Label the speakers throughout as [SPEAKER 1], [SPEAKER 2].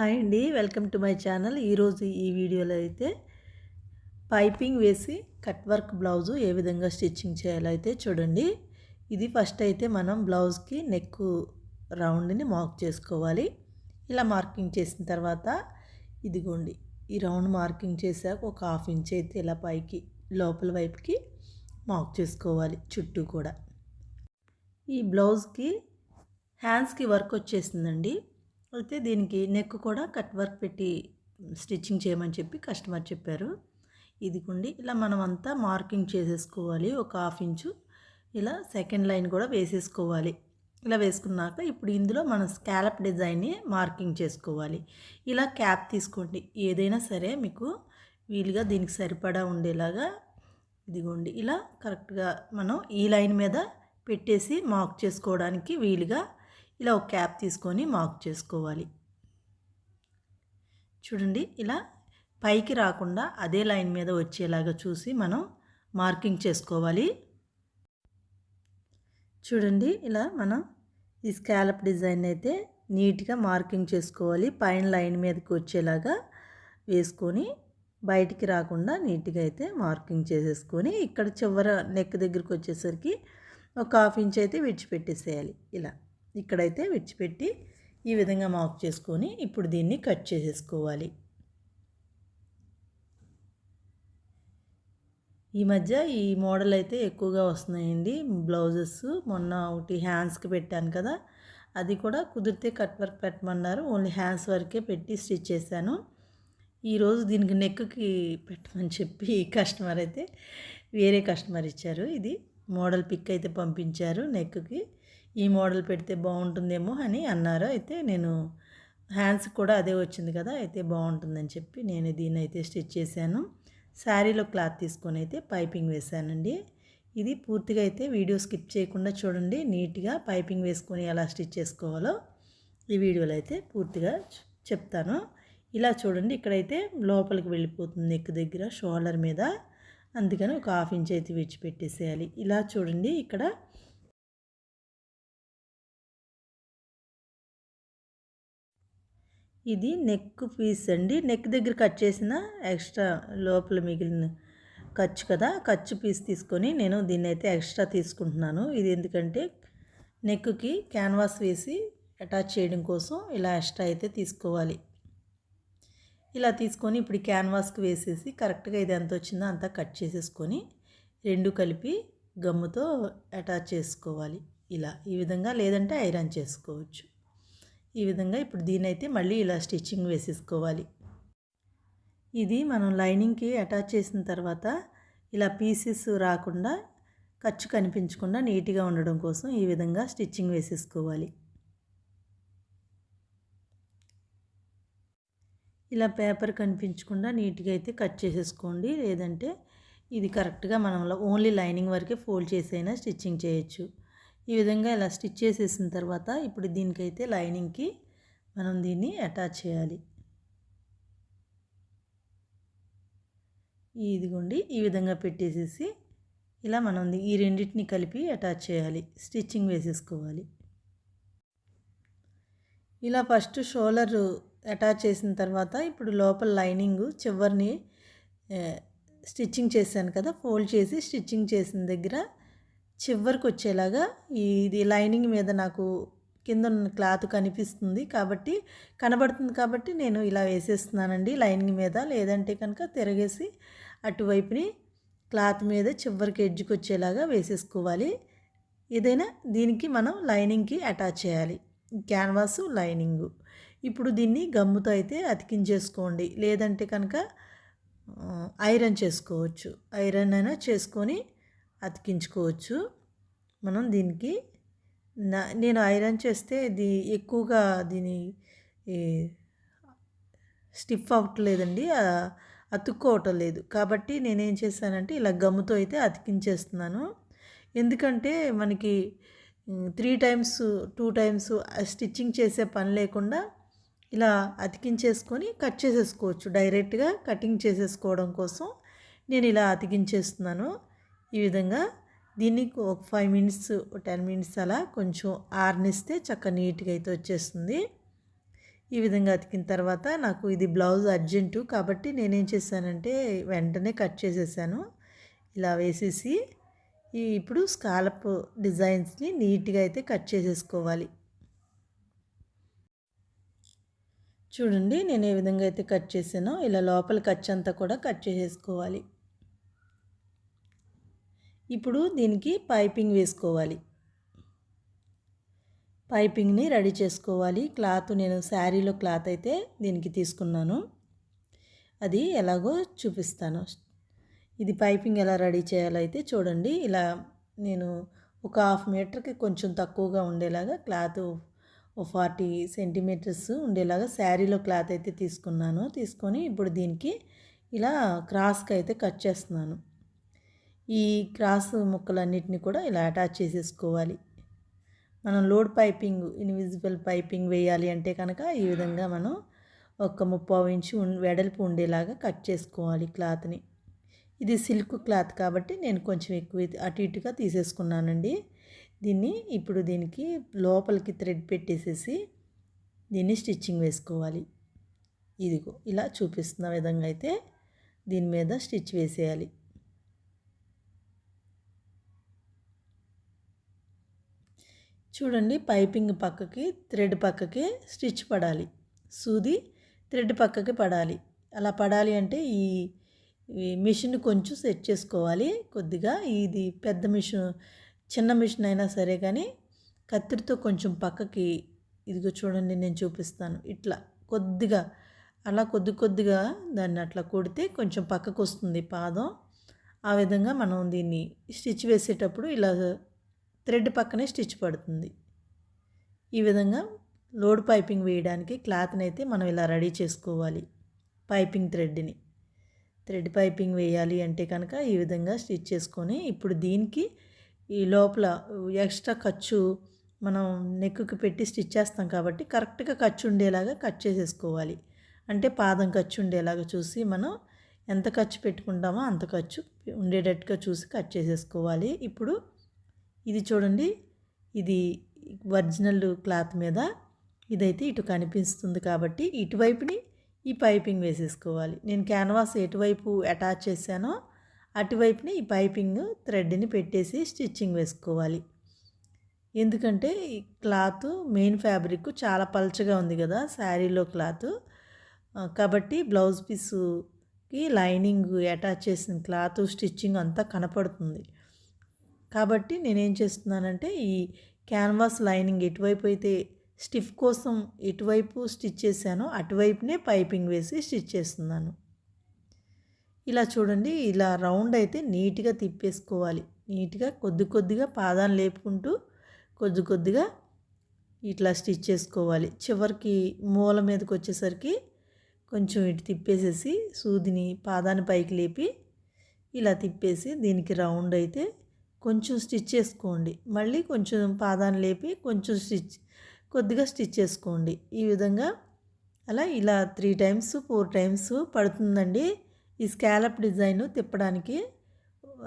[SPEAKER 1] Hi అండి welcome to my channel. ఈరోజు ఈ వీడియోలో అయితే పైపింగ్ వేసి కట్ వర్క్ బ్లౌజు ఏ విధంగా స్టిచ్చింగ్ చేయాలో అయితే చూడండి. ఇది ఫస్ట్ అయితే మనం బ్లౌజ్కి నెక్ రౌండ్ని మార్క్ చేసుకోవాలి. ఇలా మార్కింగ్ చేసిన తర్వాత ఇదిగోండి ఈ రౌండ్ మార్కింగ్ చేశాక ఒక హాఫ్ ఇంచ్ అయితే ఇలా పైకి లోపల వైపుకి మార్క్ చేసుకోవాలి చుట్టూ కూడా. ఈ బ్లౌజ్కి హ్యాండ్స్కి వర్క్ వచ్చేసిందండి. అయితే దీనికి నెక్ కూడా కట్ వర్క్ పెట్టి స్టిచ్చింగ్ చేయమని చెప్పి కస్టమర్ చెప్పారు. ఇదిగోండి ఇలా మనం అంతా మార్కింగ్ చేసేసుకోవాలి. ఒక హాఫ్ ఇంచు ఇలా సెకండ్ లైన్ కూడా వేసేసుకోవాలి. ఇలా వేసుకున్నాక ఇప్పుడు ఇందులో మనం స్కాలప్ డిజైన్ని మార్కింగ్ చేసుకోవాలి. ఇలా క్యాప్ తీసుకోండి. ఏదైనా సరే మీకు వీలుగా దీనికి సరిపడా ఉండేలాగా ఇదిగోండి ఇలా కరెక్ట్గా మనం ఈ లైన్ మీద పెట్టేసి మార్క్ చేసుకోవడానికి వీలుగా ఇలా ఒక క్యాప్ తీసుకొని మార్క్ చేసుకోవాలి. చూడండి ఇలా పైకి రాకుండా అదే లైన్ మీద వచ్చేలాగా చూసి మనం మార్కింగ్ చేసుకోవాలి. చూడండి ఇలా మనం ఈ స్కాలప్ డిజైన్ అయితే నీట్గా మార్కింగ్ చేసుకోవాలి. పైన లైన్ మీదకి వచ్చేలాగా వేసుకొని బయటికి రాకుండా నీట్గా అయితే మార్కింగ్ చేసేసుకొని ఇక్కడ చివర నెక్ దగ్గరికి వచ్చేసరికి ఒక హాఫ్ ఇంచ్ అయితే విడిచిపెట్టేసేయాలి. ఇలా. ఇక్కడైతే విడిచిపెట్టి ఈ విధంగా మార్క్ చేసుకొని ఇప్పుడు దీన్ని కట్ చేసేసుకోవాలి. ఈ మధ్య ఈ మోడల్ అయితే ఎక్కువగా వస్తున్నాయండి. బ్లౌజెస్ మొన్న ఒకటి హ్యాండ్స్కి పెట్టాను కదా అది కూడా కుదిరితే కట్ వర్క్ పెట్టమన్నారు. ఓన్లీ హ్యాండ్స్ వర్కే పెట్టి స్టిచ్ చేశాను. ఈరోజు దీనికి నెక్కి పెట్టమని చెప్పి కస్టమర్ అయితే వేరే కస్టమర్ ఇచ్చారు. ఇది మోడల్ పిక్ అయితే పంపించారు నెక్కి. ఈ మోడల్ పెడితే బాగుంటుందేమో అని అన్నారు. అయితే నేను హ్యాండ్స్ కూడా అదే వచ్చింది కదా అయితే బాగుంటుందని చెప్పి నేను దీన్ని అయితే స్టిచ్ చేశాను. శారీలో క్లాత్ తీసుకొని అయితే పైపింగ్ వేశానండి. ఇది పూర్తిగా అయితే వీడియో స్కిప్ చేయకుండా చూడండి. నీట్గా పైపింగ్ వేసుకొని ఎలా స్టిచ్ చేసుకోవాలో ఈ వీడియోలో అయితే పూర్తిగా చెప్తాను. ఇలా చూడండి ఇక్కడైతే లోపలికి వెళ్ళిపోతుంది నెక్ దగ్గర షోల్డర్ మీద. అందుకని ఒక హాఫ్ ఇంచ్ అయితే విడిచిపెట్టేసేయాలి. ఇలా చూడండి ఇక్కడ ఇది నెక్ పీస్ అండి. నెక్ దగ్గర కట్ చేసిన ఎక్స్ట్రా లోపల మిగిలిన ఖర్చు కదా ఖర్చు పీస్ తీసుకొని నేను దీన్ని అయితే ఎక్స్ట్రా తీసుకుంటున్నాను. ఇది ఎందుకంటే నెక్కి క్యాన్వాస్ వేసి అటాచ్ చేయడం కోసం ఇలా ఎక్స్ట్రా అయితే తీసుకోవాలి. ఇలా తీసుకొని ఇప్పుడు క్యాన్వాస్కి వేసేసి కరెక్ట్గా ఇది ఎంత వచ్చిందో అంతా కట్ చేసేసుకొని రెండు కలిపి గమ్ముతో అటాచ్ చేసుకోవాలి. ఇలా ఈ విధంగా లేదంటే ఐరన్ చేసుకోవచ్చు. ఈ విధంగా ఇప్పుడు దీనైతే మళ్ళీ ఇలా స్టిచ్చింగ్ వేసేసుకోవాలి. ఇది మనం లైనింగ్కి అటాచ్ చేసిన తర్వాత ఇలా పీసెస్ రాకుండా ఖర్చు కనిపించకుండా నీట్గా ఉండడం కోసం ఈ విధంగా స్టిచ్చింగ్ వేసేసుకోవాలి. ఇలా పేపర్ కనిపించకుండా నీట్గా అయితే కట్ చేసేసుకోండి. లేదంటే ఇది కరెక్ట్గా మనం ఓన్లీ లైనింగ్ వరకే ఫోల్డ్ చేసైనా స్టిచ్చింగ్ చేయొచ్చు. ఈ విధంగా ఇలా స్టిచ్ చేసేసిన తర్వాత ఇప్పుడు దీనికైతే లైనింగ్కి మనం దీన్ని అటాచ్ చేయాలి. ఇదిగోండి ఈ విధంగా పెట్టేసేసి ఇలా మనం ఈ రెండింటిని కలిపి అటాచ్ చేయాలి. స్టిచ్చింగ్ వేసేసుకోవాలి. ఇలా ఫస్ట్ షోలర్ అటాచ్ చేసిన తర్వాత ఇప్పుడు లోపల లైనింగ్ చివరిని స్టిచ్చింగ్ చేశాను కదా ఫోల్డ్ చేసి స్టిచ్చింగ్ చేసిన దగ్గర చివరికి వచ్చేలాగా ఇది లైనింగ్ మీద నాకు కింద క్లాత్ కనిపిస్తుంది కాబట్టి కనబడుతుంది కాబట్టి నేను ఇలా వేసేస్తున్నానండి లైనింగ్ మీద. లేదంటే కనుక తిరగేసి అటువైపుని క్లాత్ మీద చివరికి ఎడ్జ్కి వచ్చేలాగా వేసేసుకోవాలి. ఏదైనా దీనికి మనం లైనింగ్కి అటాచ్ చేయాలి. Canvas lining. ఇప్పుడు దీన్ని గమ్ముతో అయితే అతికించేసుకోండి. లేదంటే కనుక ఐరన్ చేసుకోవచ్చు. ఐరన్ అయినా చేసుకొని అతికించుకోవచ్చు. మనం దీనికి నేను ఐరన్ చేస్తే ఇది ఎక్కువగా దీని స్టిఫ్ అవ్వట్లేదండి అతుక్కోవటం లేదు. కాబట్టి నేనేం చేశానంటే ఇలా గమ్ముతో అయితే అతికించేస్తున్నాను. ఎందుకంటే మనకి three times two times stitching చేసే పని లేకుండా ఇలా అతికించేసుకొని కట్ చేసేసుకోవచ్చు. డైరెక్ట్గా కటింగ్ చేసేసుకోవడం కోసం నేను ఇలా అతికించేస్తున్నాను. ఈ విధంగా దీనికి ఒక ఫైవ్ మినిట్స్ టెన్ మినిట్స్ అలా కొంచెం ఆరనిస్తే చక్క నీట్గా అయితే వచ్చేస్తుంది. ఈ విధంగా అతికిన తర్వాత నాకు ఇది బ్లౌజ్ అర్జెంటు కాబట్టి నేనేం చేశానంటే వెంటనే కట్ చేసేసాను. ఇలా వేసేసి ఈ ఇప్పుడు స్కాలప్ డిజైన్స్ని నీట్గా అయితే కట్ చేసేసుకోవాలి. చూడండి నేను ఏ విధంగా అయితే కట్ చేసానో ఇలా లోపల ఖర్చు అంతా కూడా కట్ చేసేసుకోవాలి. ఇప్పుడు దీనికి పైపింగ్ వేసుకోవాలి. పైపింగ్ని రెడీ చేసుకోవాలి. క్లాత్ నేను శారీలో క్లాత్ అయితే దీనికి తీసుకున్నాను. అది ఎలాగో చూపిస్తాను. ఇది పైపింగ్ ఎలా రెడీ చేయాలైతే చూడండి. ఇలా నేను ఒక హాఫ్ మీటర్కి కొంచెం తక్కువగా ఉండేలాగా క్లాత్ ఓ ఫార్టీ సెంటీమీటర్స్ ఉండేలాగా శారీలో క్లాత్ అయితే తీసుకున్నాను. తీసుకొని ఇప్పుడు దీనికి ఇలా క్రాస్కి అయితే కట్ చేస్తున్నాను. ఈ క్రాస్ ముక్కలన్నిటిని కూడా ఇలా అటాచ్ చేసేసుకోవాలి. మనం లోడ్ పైపింగ్ ఇన్విజిబుల్ పైపింగ్ వేయాలి అంటే కనుక ఈ విధంగా మనం ఒక ముప్పావు ఇంచు వెడల్పు ఉండేలాగా కట్ చేసుకోవాలి క్లాత్ని. ఇది సిల్క్ క్లాత్ కాబట్టి నేను కొంచెం ఎక్కువ అటు ఇటుగా తీసేసుకున్నానండి. దీన్ని ఇప్పుడు దీనికి లోపలికి థ్రెడ్ పెట్టేసేసి దీన్ని స్టిచ్చింగ్ వేసుకోవాలి. ఇదిగో ఇలా చూపిస్తున్న విధంగా అయితే దీని మీద స్టిచ్ వేసేయాలి. చూడండి పైపింగ్ పక్కకి థ్రెడ్ పక్కకి స్టిచ్ పడాలి. సూది థ్రెడ్ పక్కకి పడాలి. అలా పడాలి అంటే ఈ మిషన్ కొంచెం సెట్ చేసుకోవాలి. కొద్దిగా ఇది పెద్ద మిషన్ చిన్న మిషన్ అయినా సరే కానీ కత్తిరితో కొంచెం పక్కకి ఇదిగో చూడండి నేను చూపిస్తాను. ఇట్లా కొద్దిగా అలా కొద్ది కొద్దిగా దాన్ని అట్లా కొడితే కొంచెం పక్కకు వస్తుంది పాదం. ఆ విధంగా మనం దీన్ని స్టిచ్ వేసేటప్పుడు ఇలా థ్రెడ్ పక్కనే స్టిచ్ పడుతుంది. ఈ విధంగా లోడ్ పైపింగ్ వేయడానికి క్లాత్ని అయితే మనం ఇలా రెడీ చేసుకోవాలి పైపింగ్ థ్రెడ్ని. థ్రెడ్ పైపింగ్ వేయాలి అంటే కనుక ఈ విధంగా స్టిచ్ చేసుకొని ఇప్పుడు దీనికి ఈ లోపల ఎక్స్ట్రా ఖర్చు మనం నెక్కుకి పెట్టి స్టిచ్ చేస్తాం కాబట్టి కరెక్ట్గా ఖర్చు ఉండేలాగా కట్ చేసేసుకోవాలి. అంటే పాదం ఖర్చు ఉండేలాగా చూసి మనం ఎంత ఖర్చు పెట్టుకుంటామో అంత ఖర్చు ఉండేటట్టుగా చూసి కట్ చేసేసుకోవాలి. ఇప్పుడు ఇది చూడండి. ఇది ఒరిజినల్ క్లాత్ మీద ఇదైతే ఇటు కనిపిస్తుంది కాబట్టి ఇటువైపుని ఈ పైపింగ్ వేసేసుకోవాలి. నేను క్యాన్వాస్ ఎటువైపు అటాచ్ చేశానో అటువైపుని ఈ పైపింగ్ థ్రెడ్ని పెట్టేసి స్టిచ్చింగ్ వేసుకోవాలి. ఎందుకంటే ఈ క్లాత్ మెయిన్ ఫ్యాబ్రిక్ చాలా పల్చగా ఉంది కదా శారీలో క్లాత్. కాబట్టి బ్లౌజ్ పీసుకి లైనింగ్ అటాచ్ చేసిన క్లాత్ స్టిచ్చింగ్ అంతా కనపడుతుంది. కాబట్టి నేనేం చేస్తున్నానంటే ఈ క్యాన్వాస్ లైనింగ్ ఎటువైపు అయితే స్టిఫ్ కోసం ఎటువైపు స్టిచ్ చేశానో అటువైపునే పైపింగ్ వేసి స్టిచ్ చేస్తున్నాను. ఇలా చూడండి ఇలా రౌండ్ అయితే నీట్గా తిప్పేసుకోవాలి. నీట్గా కొద్ది కొద్దిగా పాదాన్ని లేపుకుంటూ కొద్ది కొద్దిగా ఇట్లా స్టిచ్ చేసుకోవాలి. చివరికి మూల మీదకి వచ్చేసరికి కొంచెం ఇటు తిప్పేసేసి సూదిని పాదాన్ని పైకి లేపి ఇలా తిప్పేసి దీనికి రౌండ్ అయితే కొంచెం స్టిచ్ చేసుకోండి. మళ్ళీ కొంచెం పాదాన్ని లేపి కొంచెం స్టిచ్ కొద్దిగా స్టిచ్ చేసుకోండి. ఈ విధంగా అలా ఇలా త్రీ టైమ్స్ ఫోర్ టైమ్స్ పడుతుందండి. ఈ స్కాలప్ డిజైన్ తిప్పడానికి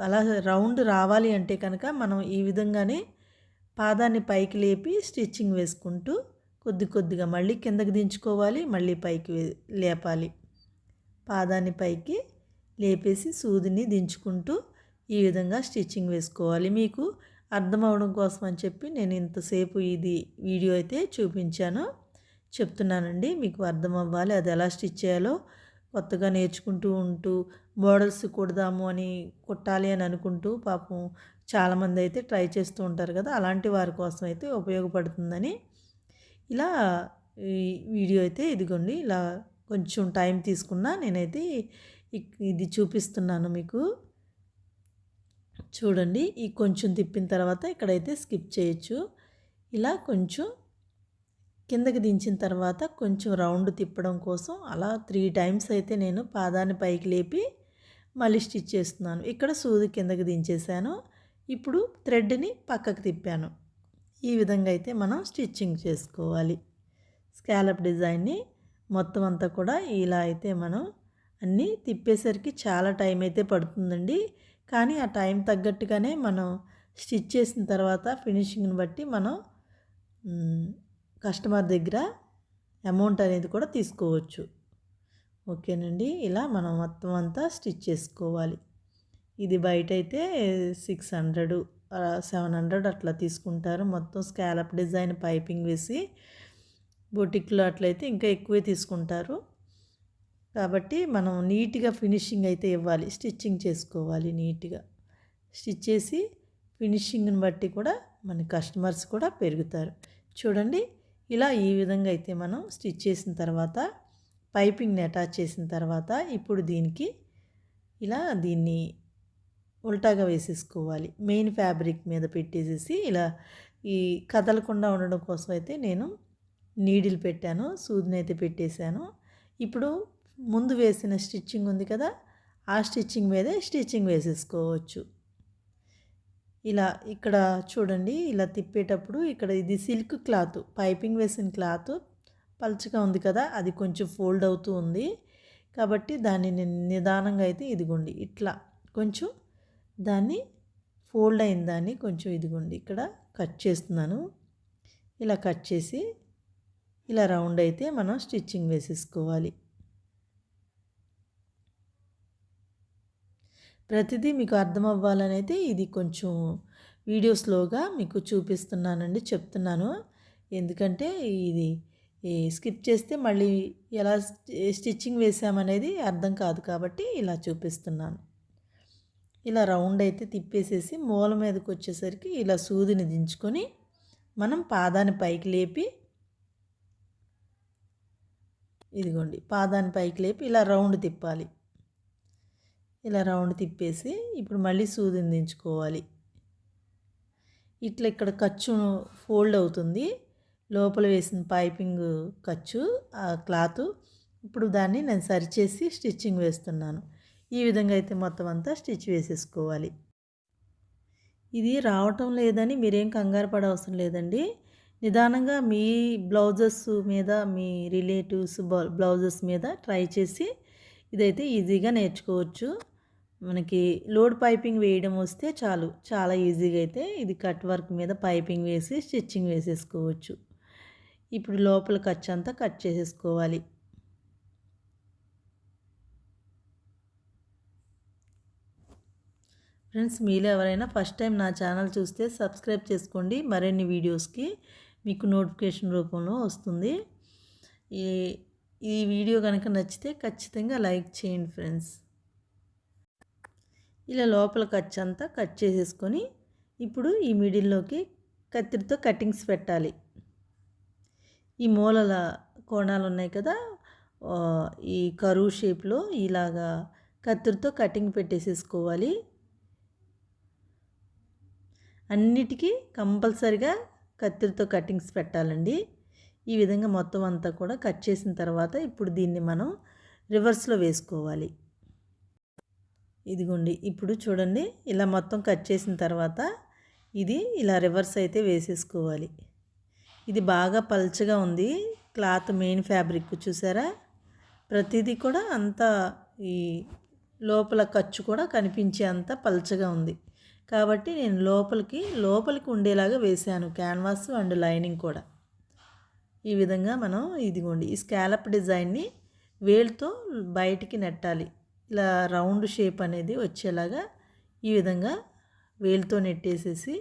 [SPEAKER 1] అలా రౌండ్ రావాలి అంటే కనుక మనం ఈ విధంగానే పాదాన్ని పైకి లేపి స్టిచ్చింగ్ వేసుకుంటూ కొద్ది కొద్దిగా మళ్ళీ కిందకి దించుకోవాలి మళ్ళీ పైకి లేపాలి. పాదాన్ని పైకి లేపేసి సూదిని దించుకుంటూ ఈ విధంగా స్టిచ్చింగ్ వేసుకోవాలి. మీకు అర్థం అవడం కోసం అని చెప్పి నేను ఇంతసేపు ఇది వీడియో అయితే చూపించాను. చెప్తున్నానండి మీకు అర్థం అవ్వాలి అది ఎలా స్టిచ్ చేయాలో కొత్తగా నేర్చుకుంటూ ఉంటూ మోడల్స్ కుడదాము అని కుట్టాలి అని అనుకుంటూ పాపం చాలామంది అయితే ట్రై చేస్తూ ఉంటారు కదా అలాంటి వారి కోసం అయితే ఉపయోగపడుతుందని. ఇలా వీడియో అయితే ఇదిగోండి ఇలా కొంచెం టైం తీసుకున్నా నేనైతే ఇది చూపిస్తున్నాను మీకు. చూడండి ఈ కొంచెం తిప్పిన తర్వాత ఇక్కడైతే స్కిప్ చేయొచ్చు. ఇలా కొంచెం కిందకి దించిన తర్వాత కొంచెం రౌండ్ తిప్పడం కోసం అలా త్రీ టైమ్స్ అయితే నేను పాదాన్ని పైకి లేపి మళ్ళీ స్టిచ్ చేస్తున్నాను. ఇక్కడ సూది కిందకి దించేసాను ఇప్పుడు థ్రెడ్ని పక్కకు తిప్పాను. ఈ విధంగా అయితే మనం స్టిచ్చింగ్ చేసుకోవాలి. స్కాలప్ డిజైన్ని మొత్తం అంతా కూడా ఇలా అయితే మనం అన్నీ తిప్పేసరికి చాలా టైం అయితే పడుతుందండి. కానీ ఆ టైం తగ్గట్టుగానే మనం స్టిచ్ చేసిన తర్వాత ఫినిషింగ్ని బట్టి మనం కస్టమర్ దగ్గర అమౌంట్ అనేది కూడా తీసుకోవచ్చు. ఓకేనండి? ఇలా మనం మొత్తం అంతా స్టిచ్ చేసుకోవాలి. ఇది బయట అయితే సిక్స్ హండ్రెడ్ సెవెన్ హండ్రెడ్ అట్లా తీసుకుంటారు. మొత్తం స్కాలప్ డిజైన్ పైపింగ్ వేసి బొటిక్లో అట్లయితే ఇంకా ఎక్కువే తీసుకుంటారు. కాబట్టి మనం నీట్గా ఫినిషింగ్ అయితే ఇవ్వాలి. స్టిచ్చింగ్ చేసుకోవాలి నీట్గా. స్టిచ్ చేసి ఫినిషింగ్ని బట్టి కూడా మన కస్టమర్స్ కూడా పెరుగుతారు. చూడండి ఇలా ఈ విధంగా అయితే మనం స్టిచ్ చేసిన తర్వాత పైపింగ్ని అటాచ్ చేసిన తర్వాత ఇప్పుడు దీనికి ఇలా దీన్ని ఉల్టాగా వేసేసుకోవాలి. మెయిన్ ఫ్యాబ్రిక్ మీద పెట్టేసేసి ఇలా ఈ కదలకుండా ఉండడం కోసం అయితే నేను నీడిల్ పెట్టాను సూదిని అయితే పెట్టేశాను. ఇప్పుడు ముందు వేసిన స్టిచ్చింగ్ ఉంది కదా ఆ స్టిచ్చింగ్ మీదే స్టిచ్చింగ్ వేసేసుకోవచ్చు. ఇలా ఇక్కడ చూడండి ఇలా తిప్పేటప్పుడు ఇక్కడ ఇది సిల్క్ క్లాత్ పైపింగ్ వేసిన క్లాత్ పల్చగా ఉంది కదా అది కొంచెం ఫోల్డ్ అవుతూ ఉంది. కాబట్టి దాన్ని నిదానంగా అయితే ఇదిగోండి ఇట్లా కొంచెం దాన్ని ఫోల్డ్ అయిన దాన్ని కొంచెం ఇదిగోండి ఇక్కడ కట్ చేస్తున్నాను. ఇలా కట్ చేసి ఇలా రౌండ్ అయితే మనం స్టిచ్చింగ్ వేసేసుకోవాలి. ప్రతిదీ మీకు అర్థం అవ్వాలని అయితే ఇది కొంచెం వీడియో స్లోగా మీకు చూపిస్తున్నానండి చెప్తున్నాను. ఎందుకంటే ఇది స్కిప్ చేస్తే మళ్ళీ ఎలా స్టిచ్చింగ్ వేసామనేది అర్థం కాదు కాబట్టి ఇలా చూపిస్తున్నాను. ఇలా రౌండ్ అయితే తిప్పేసేసి మూల మీదకి వచ్చేసరికి ఇలా సూదిని దించుకొని మనం పాదాన్ని పైకి లేపి ఇదిగోండి పాదాన్ని పైకి లేపి ఇలా రౌండ్ తిప్పాలి. ఇలా రౌండ్ తిప్పేసి ఇప్పుడు మళ్ళీ సూదిని దించుకోవాలి ఇట్లా ఇక్కడ ఖర్చు ఫోల్డ్ అవుతుంది. లోపల వేసిన పైపింగ్ ఖర్చు ఆ క్లాత్. ఇప్పుడు దాన్ని నేను సరిచేసి స్టిచ్చింగ్ వేస్తున్నాను. ఈ విధంగా అయితే మొత్తం అంతా స్టిచ్ వేసేసుకోవాలి. ఇది రావటం లేదని మీరేం కంగారు పడవసరం లేదండి. నిదానంగా మీ బ్లౌజెస్ మీద మీ రిలేటివ్స్ బ్లౌజెస్ మీద ట్రై చేసి ఇదైతే ఈజీగా నేర్చుకోవచ్చు. మనకి లోడ్ పైపింగ్ వేయడం వస్తే చాలు. చాలా ఈజీగా అయితే ఇది కట్ వర్క్ మీద పైపింగ్ వేసి స్టిచ్చింగ్ వేసేసుకోవచ్చు. ఇప్పుడు లోపల ఖర్చు అంతా కట్ చేసేసుకోవాలి. ఫ్రెండ్స్ మీరు ఎవరైనా ఫస్ట్ టైం నా ఛానల్ చూస్తే సబ్స్క్రైబ్ చేసుకోండి. మరిన్ని వీడియోస్కి మీకు నోటిఫికేషన్ రూపంలో వస్తుంది. ఈ ఈ వీడియో కనుక నచ్చితే ఖచ్చితంగా లైక్ చేయండి ఫ్రెండ్స్. ఇలా లోపల ఖర్చు అంతా కట్ చేసేసుకొని ఇప్పుడు ఈ మిడిల్లోకి కత్తిరితో కటింగ్స్ పెట్టాలి. ఈ మూలల కోణాలు ఉన్నాయి కదా ఈ కరువు షేప్లో ఇలాగా కత్తిరితో కటింగ్ పెట్టేసేసుకోవాలి. అన్నిటికీ కంపల్సరిగా కత్తిరితో కటింగ్స్ పెట్టాలండి. ఈ విధంగా మొత్తం అంతా కూడా కట్ చేసిన తర్వాత ఇప్పుడు దీన్ని మనం రివర్స్లో వేసుకోవాలి. ఇదిగోండి ఇప్పుడు చూడండి ఇలా మొత్తం కట్ చేసిన తర్వాత ఇది ఇలా రివర్స్ అయితే వేసేసుకోవాలి. ఇది బాగా పల్చగా ఉంది. క్లాత్ మెయిన్ ఫ్యాబ్రిక్ చూసారా? ప్రతిదీ కూడా అంత ఈ లోపల ఖర్చు కూడా కనిపించే అంత పల్చగా ఉంది. కాబట్టి నేను లోపలికి లోపలికి ఉండేలాగా వేసాను క్యాన్వాస్ అండ్ లైనింగ్ కూడా. ఈ విధంగా మనం ఇదిగోండి ఈ స్కాలప్ డిజైన్ని వేలుతో బయటికి నెట్టాలి. ఇలా రౌండ్ షేప్ అనేది వచ్చేలాగా ఈ విధంగా వేలుతో నెట్టేసేసి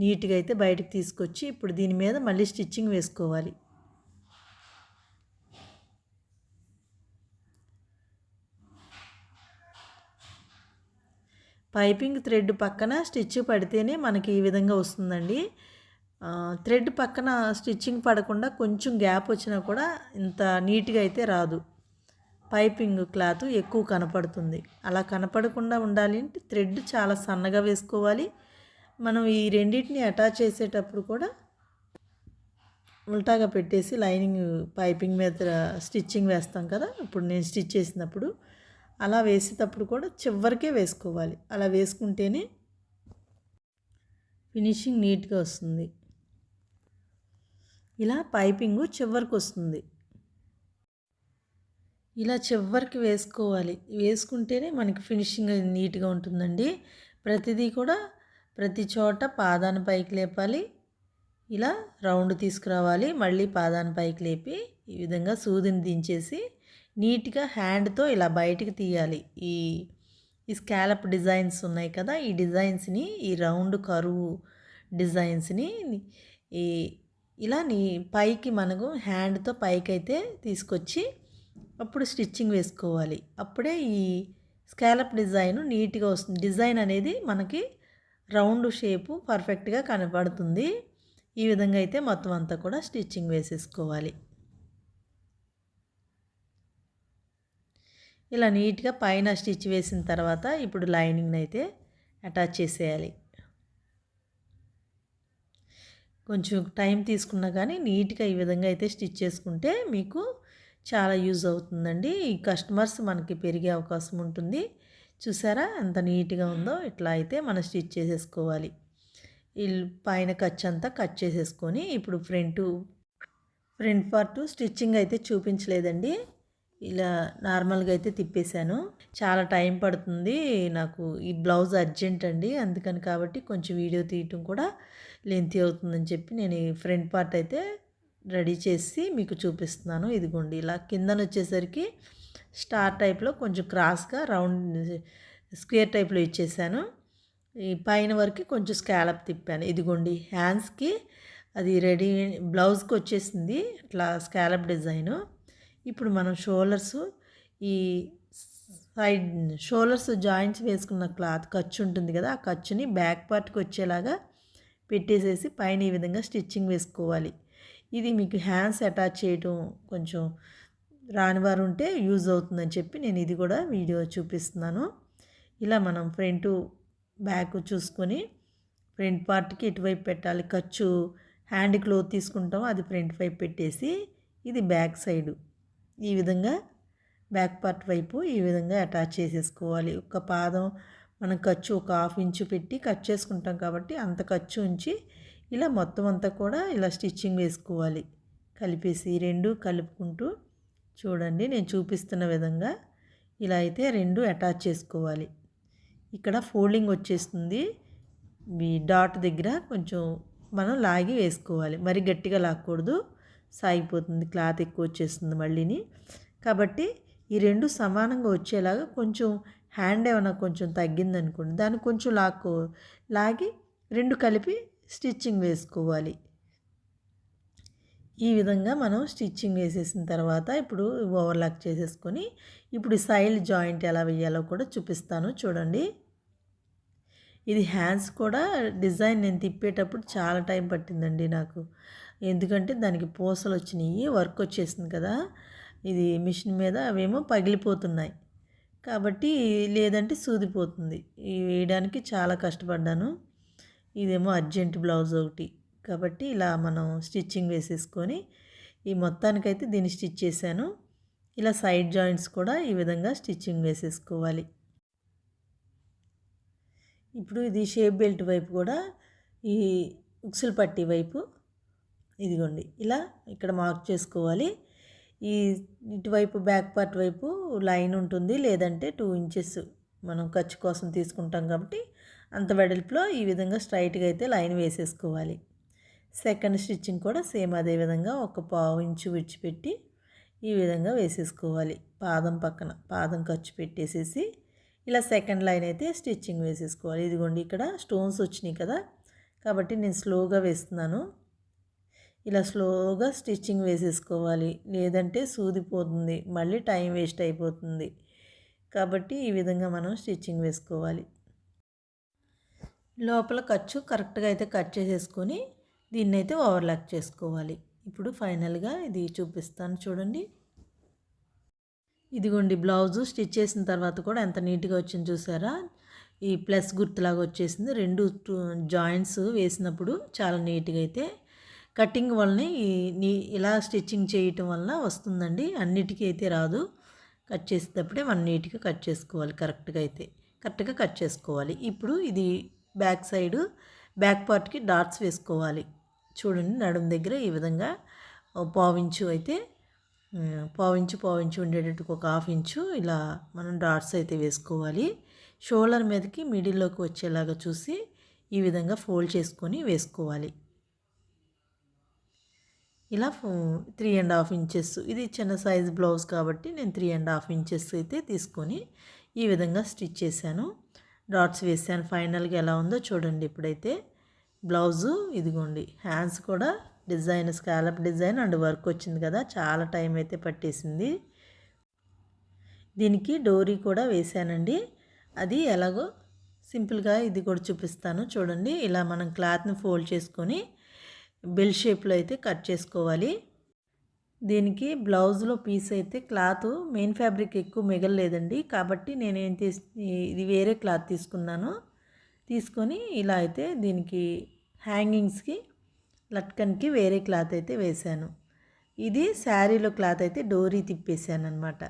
[SPEAKER 1] నీట్గా అయితే బయటకు తీసుకొచ్చి ఇప్పుడు దీని మీద మళ్ళీ స్టిచ్చింగ్ వేసుకోవాలి. పైపింగ్ థ్రెడ్ పక్కన స్టిచ్ పడితేనే మనకి ఈ విధంగా వస్తుందండి. థ్రెడ్ పక్కన స్టిచ్చింగ్ పడకుండా కొంచెం గ్యాప్ వచ్చినా కూడా ఇంత నీట్గా అయితే రాదు. పైపింగ్ క్లాత్ ఎక్కువ కనపడుతుంది. అలా కనపడకుండా ఉండాలి అంటే థ్రెడ్ చాలా సన్నగా వేసుకోవాలి. మనం ఈ రెండింటిని అటాచ్ చేసేటప్పుడు కూడా ఉల్టాగా పెట్టేసి లైనింగ్ పైపింగ్ మీద స్టిచ్చింగ్ వేస్తాం కదా ఇప్పుడు నేను స్టిచ్ చేసినప్పుడు. అలా వేసేటప్పుడు కూడా చివరికే వేసుకోవాలి. అలా వేసుకుంటేనే ఫినిషింగ్ నీట్గా వస్తుంది. ఇలా పైపింగు చివరికి వస్తుంది. ఇలా చివరికి వేసుకోవాలి. వేసుకుంటేనే మనకి ఫినిషింగ్ నీట్గా ఉంటుందండి. ప్రతిదీ కూడా ప్రతి చోట పాదాన్ని పైకి లేపాలి. ఇలా రౌండ్ తీసుకురావాలి. మళ్ళీ పాదాన్ని పైకి లేపి ఈ విధంగా సూదిని దించేసి నీట్గా హ్యాండ్తో ఇలా బయటికి తీయాలి. ఈ ఈ స్కాలప్ డిజైన్స్ ఉన్నాయి కదా ఈ డిజైన్స్ని ఈ రౌండ్ కరువు డిజైన్స్ని ఈ ఇలా నీ పైకి మనకు హ్యాండ్తో పైకి అయితే తీసుకొచ్చి అప్పుడు స్టిచ్చింగ్ వేసుకోవాలి. అప్పుడే ఈ స్కాలప్ డిజైన్ నీట్గా వస్తుంది. డిజైన్ అనేది మనకి రౌండ్ షేపు పర్ఫెక్ట్గా కనపడుతుంది. ఈ విధంగా అయితే మొత్తం అంతా కూడా స్టిచ్చింగ్ వేసేసుకోవాలి. ఇలా నీట్గా పైన స్టిచ్ వేసిన తర్వాత ఇప్పుడు లైనింగ్ని అయితే అటాచ్ చేసేయాలి. కొంచెం టైం తీసుకున్నా కానీ నీట్గా ఈ విధంగా అయితే స్టిచ్ చేసుకుంటే మీకు చాలా యూజ్ అవుతుందండి. ఈ కస్టమర్స్ మనకి పెరిగే అవకాశం ఉంటుంది. చూసారా? ఎంత నీట్గా ఉందో ఇట్లా అయితే మనం స్టిచ్ చేసేసుకోవాలి. పైన ఖర్చు అంతా కట్ చేసేసుకొని ఇప్పుడు ఫ్రంట్ ఫ్రంట్ పార్ట్ స్టిచ్చింగ్ అయితే చూపించలేదండి. ఇలా నార్మల్గా అయితే తిప్పేశాను. చాలా టైం పడుతుంది. నాకు ఈ బ్లౌజ్ అర్జెంట్ అండి. అందుకని కాబట్టి కొంచెం వీడియో తీయటం కూడా లెంతీ అవుతుందని చెప్పి నేను ఈ ఫ్రంట్ పార్ట్ అయితే రెడీ చేసి మీకు చూపిస్తున్నాను. ఇదిగోండి ఇలా కిందన వచ్చేసరికి స్టార్ టైప్లో కొంచెం క్రాస్గా రౌండ్ స్క్వేర్ టైప్లో ఇచ్చేసాను. ఈ పైన వరకు కొంచెం స్కాలప్ తిప్పాను. ఇదిగోండి హ్యాండ్స్కి అది రెడీ బ్లౌజ్కి వచ్చేసింది అట్లా స్కాలప్ డిజైను. ఇప్పుడు మనం షోల్డర్స్ ఈ సైడ్ షోల్డర్స్ జాయింట్స్ వేసుకున్న క్లాత్ ఖర్చు ఉంటుంది కదా ఆ ఖర్చుని బ్యాక్ పార్ట్కి వచ్చేలాగా పెట్టేసేసి పైన ఈ విధంగా స్టిచ్చింగ్ వేసుకోవాలి. ఇది మీకు హ్యాండ్స్ అటాచ్ చేయటం కొంచెం రాని వారు ఉంటే యూజ్ అవుతుందని చెప్పి నేను ఇది కూడా వీడియో చూపిస్తున్నాను. ఇలా మనం ఫ్రంట్ బ్యాక్ చూసుకొని ఫ్రంట్ పార్ట్కి ఇటువైపు పెట్టాలి? ఖర్చు హ్యాండ్ క్లోత్ తీసుకుంటాం అది ఫ్రంట్ వైపు పెట్టేసి ఇది బ్యాక్ సైడు. ఈ విధంగా బ్యాక్ పార్ట్ వైపు ఈ విధంగా అటాచ్ చేసేసుకోవాలి. ఒక పాదం మనం ఖర్చు ఒక హాఫ్ ఇంచు పెట్టి కట్ చేసుకుంటాం కాబట్టి అంత ఖర్చు ఉంచి ఇలా మొత్తం అంతా కూడా ఇలా స్టిచ్చింగ్ వేసుకోవాలి. కలిపేసి రెండు కలుపుకుంటూ చూడండి నేను చూపిస్తున్న విధంగా ఇలా అయితే రెండు అటాచ్ చేసుకోవాలి. ఇక్కడ ఫోల్డింగ్ వచ్చేస్తుంది. మీ డాట్ దగ్గర కొంచెం మనం లాగి వేసుకోవాలి. మరి గట్టిగా లాక్కూడదు. సాగిపోతుంది. క్లాత్ ఎక్కువ వచ్చేస్తుంది మళ్ళీని. కాబట్టి ఈ రెండు సమానంగా వచ్చేలాగా కొంచెం హ్యాండ్ ఏమైనా కొంచెం తగ్గిందనుకోండి దాన్ని కొంచెం లాక్కో లాగి రెండు కలిపి స్టిచ్చింగ్ వేసుకోవాలి. ఈ విధంగా మనం స్టిచ్చింగ్ వేసేసిన తర్వాత ఇప్పుడు ఓవర్లాక్ చేసేసుకొని ఇప్పుడు సైడ్ జాయింట్ ఎలా వేయాలో కూడా చూపిస్తాను. చూడండి. ఇది హ్యాండ్స్ కూడా డిజైన్ నేను తిప్పేటప్పుడు చాలా టైం పట్టిందండి నాకు. ఎందుకంటే దానికి పూసలు వచ్చినాయి వర్క్ వచ్చేసింది కదా. ఇది మిషన్ మీద అవేమో పగిలిపోతున్నాయి. కాబట్టి లేదంటే సూదిపోతుంది. వేయడానికి చాలా కష్టపడ్డాను. ఇదేమో అర్జెంట్ బ్లౌజ్ ఒకటి. కాబట్టి ఇలా మనం స్టిచ్చింగ్ వేసేసుకొని ఈ మొత్తానికైతే దీన్ని స్టిచ్ చేశాను. ఇలా సైడ్ జాయింట్స్ కూడా ఈ విధంగా స్టిచ్చింగ్ వేసేసుకోవాలి. ఇప్పుడు ఇది షేప్ బెల్ట్ వైపు కూడా ఈ ఉక్సులు పట్టి వైపు ఇదిగోండి ఇలా ఇక్కడ మార్క్ చేసుకోవాలి. ఈ ఇటువైపు బ్యాక్ పార్ట్ వైపు లైన్ ఉంటుంది లేదంటే టూ ఇంచెస్ మనం ఖర్చు కోసం తీసుకుంటాం కాబట్టి అంత వెడల్పులో ఈ విధంగా స్ట్రైట్గా అయితే లైన్ వేసేసుకోవాలి. సెకండ్ స్టిచ్చింగ్ కూడా సేమ్ అదే విధంగా ఒక పావు ఇంచు విడిచిపెట్టి ఈ విధంగా వేసేసుకోవాలి. పాదం పక్కన పాదం ఖర్చు పెట్టేసేసి ఇలా సెకండ్ లైన్ అయితే స్టిచ్చింగ్ వేసేసుకోవాలి. ఇదిగోండి ఇక్కడ స్టోన్స్ వచ్చినాయి కదా కాబట్టి నేను స్లోగా వేస్తున్నాను. ఇలా స్లోగా స్టిచ్చింగ్ వేసేసుకోవాలి. లేదంటే సూదిపోతుంది. మళ్ళీ టైం వేస్ట్ అయిపోతుంది. కాబట్టి ఈ విధంగా మనం స్టిచ్చింగ్ వేసుకోవాలి. లోపల ఖర్చు కరెక్ట్గా అయితే కట్ చేసేసుకొని దీన్ని అయితే ఓవర్లాక్ చేసుకోవాలి. ఇప్పుడు ఫైనల్గా ఇది చూపిస్తాను చూడండి. ఇదిగోండి బ్లౌజు స్టిచ్ చేసిన తర్వాత కూడా ఎంత నీట్గా వచ్చింది చూసారా? ఈ ప్లస్ గుర్తులాగా వచ్చేసింది. రెండు జాయింట్స్ వేసినప్పుడు చాలా నీట్గా అయితే కటింగ్ వల్లనే ఈ ఇలా స్టిచ్చింగ్ చేయటం వల్ల వస్తుందండి. అన్నిటికీ అయితే రాదు. కట్ చేసేటప్పుడే మనం నీట్గా కట్ చేసుకోవాలి కరెక్ట్గా అయితే. కరెక్ట్గా కట్ చేసుకోవాలి. ఇప్పుడు ఇది బ్యాక్ సైడు బ్యాక్ పార్ట్కి డాట్స్ వేసుకోవాలి. చూడండి నడుము దగ్గర ఈ విధంగా పావించు అయితే పావించు పావించు ఉండేటట్టు ఒక హాఫ్ ఇంచు ఇలా మనం డాట్స్ అయితే వేసుకోవాలి. షోల్డర్ మీదకి మిడిల్లోకి వచ్చేలాగా చూసి ఈ విధంగా ఫోల్డ్ చేసుకొని వేసుకోవాలి. ఇలా త్రీ అండ్ హాఫ్ ఇంచెస్ ఇది చిన్న సైజ్ బ్లౌజ్ కాబట్టి నేను త్రీ అండ్ హాఫ్ ఇంచెస్ అయితే తీసుకొని ఈ విధంగా స్టిచ్ చేశాను. డాట్స్ వేసాను. ఫైనల్గా ఎలా ఉందో చూడండి ఇప్పుడైతే. బ్లౌజు ఇదిగోండి. హ్యాండ్స్ కూడా design scallop design and work వచ్చింది కదా. చాలా టైం అయితే పట్టేసింది. దీనికి డోరీ కూడా వేసానండి. అది ఎలాగో సింపుల్గా ఇది కూడా చూపిస్తాను. చూడండి ఇలా మనం క్లాత్ని ఫోల్డ్ చేసుకొని బెల్ షేప్లో అయితే కట్ చేసుకోవాలి. దీనికి బ్లౌజ్లో పీస్ అయితే క్లాత్ మెయిన్ ఫ్యాబ్రిక్ ఎక్కువ మిగలలేదండి. కాబట్టి నేను ఏం తీసు ఇది వేరే క్లాత్ తీసుకున్నాను. తీసుకొని ఇలా అయితే దీనికి హ్యాంగింగ్స్కి లట్కన్కి వేరే క్లాత్ అయితే వేశాను. ఇది శారీలో క్లాత్ అయితే డోరీ తిప్పేశాను అనమాట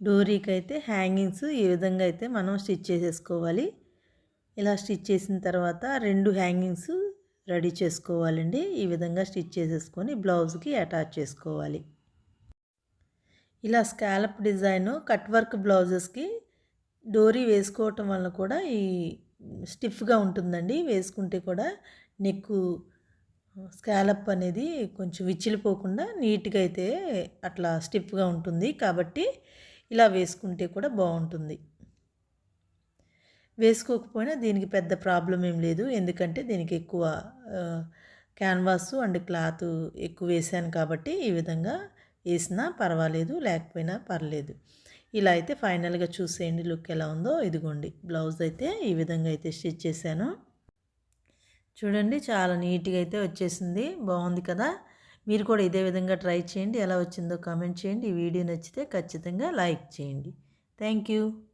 [SPEAKER 1] డోరీకి అయితే హ్యాంగింగ్స్ ఈ విధంగా అయితే మనం స్టిచ్ చేసేసుకోవాలి. ఇలా స్టిచ్ చేసిన తర్వాత రెండు హ్యాంగింగ్స్ రెడీ చేసుకోవాలండి. ఈ విధంగా స్టిచ్ చేసేసుకొని బ్లౌజ్కి అటాచ్ చేసుకోవాలి. ఇలా స్కాలప్ డిజైన్ కట్ వర్క్ బ్లౌజెస్కి డోరీ వేసుకోవటం వల్ల కూడా ఈ స్టిఫ్గా ఉంటుందండి. వేసుకుంటే కూడా నెక్ స్కాలప్ అనేది కొంచెం విచ్చిలిపోకుండా నీట్గా అయితే అట్లా స్టిఫ్గా ఉంటుంది. కాబట్టి ఇలా వేసుకుంటే కూడా బాగుంటుంది. వేసుకోకపోయినా దీనికి పెద్ద ప్రాబ్లం ఏం లేదు. ఎందుకంటే దీనికి ఎక్కువ క్యాన్వాస్ అండ్ క్లాత్ ఎక్కువ వేసాను కాబట్టి ఈ విధంగా వేసినా పర్వాలేదు లేకపోయినా పర్లేదు. ఇలా అయితే ఫైనల్గా చూసేయండి లుక్ ఎలా ఉందో. ఇదిగోండి బ్లౌజ్ అయితే ఈ విధంగా అయితే స్టిచ్ చేశాను. చూడండి చాలా నీట్గా అయితే వచ్చేసింది. బాగుంది కదా? మీరు కూడా ఇదే విధంగా ట్రై చేయండి. ఎలా వచ్చిందో కామెంట్ చేయండి. ఈ వీడియో నచ్చితే ఖచ్చితంగా లైక్ చేయండి. Thank you.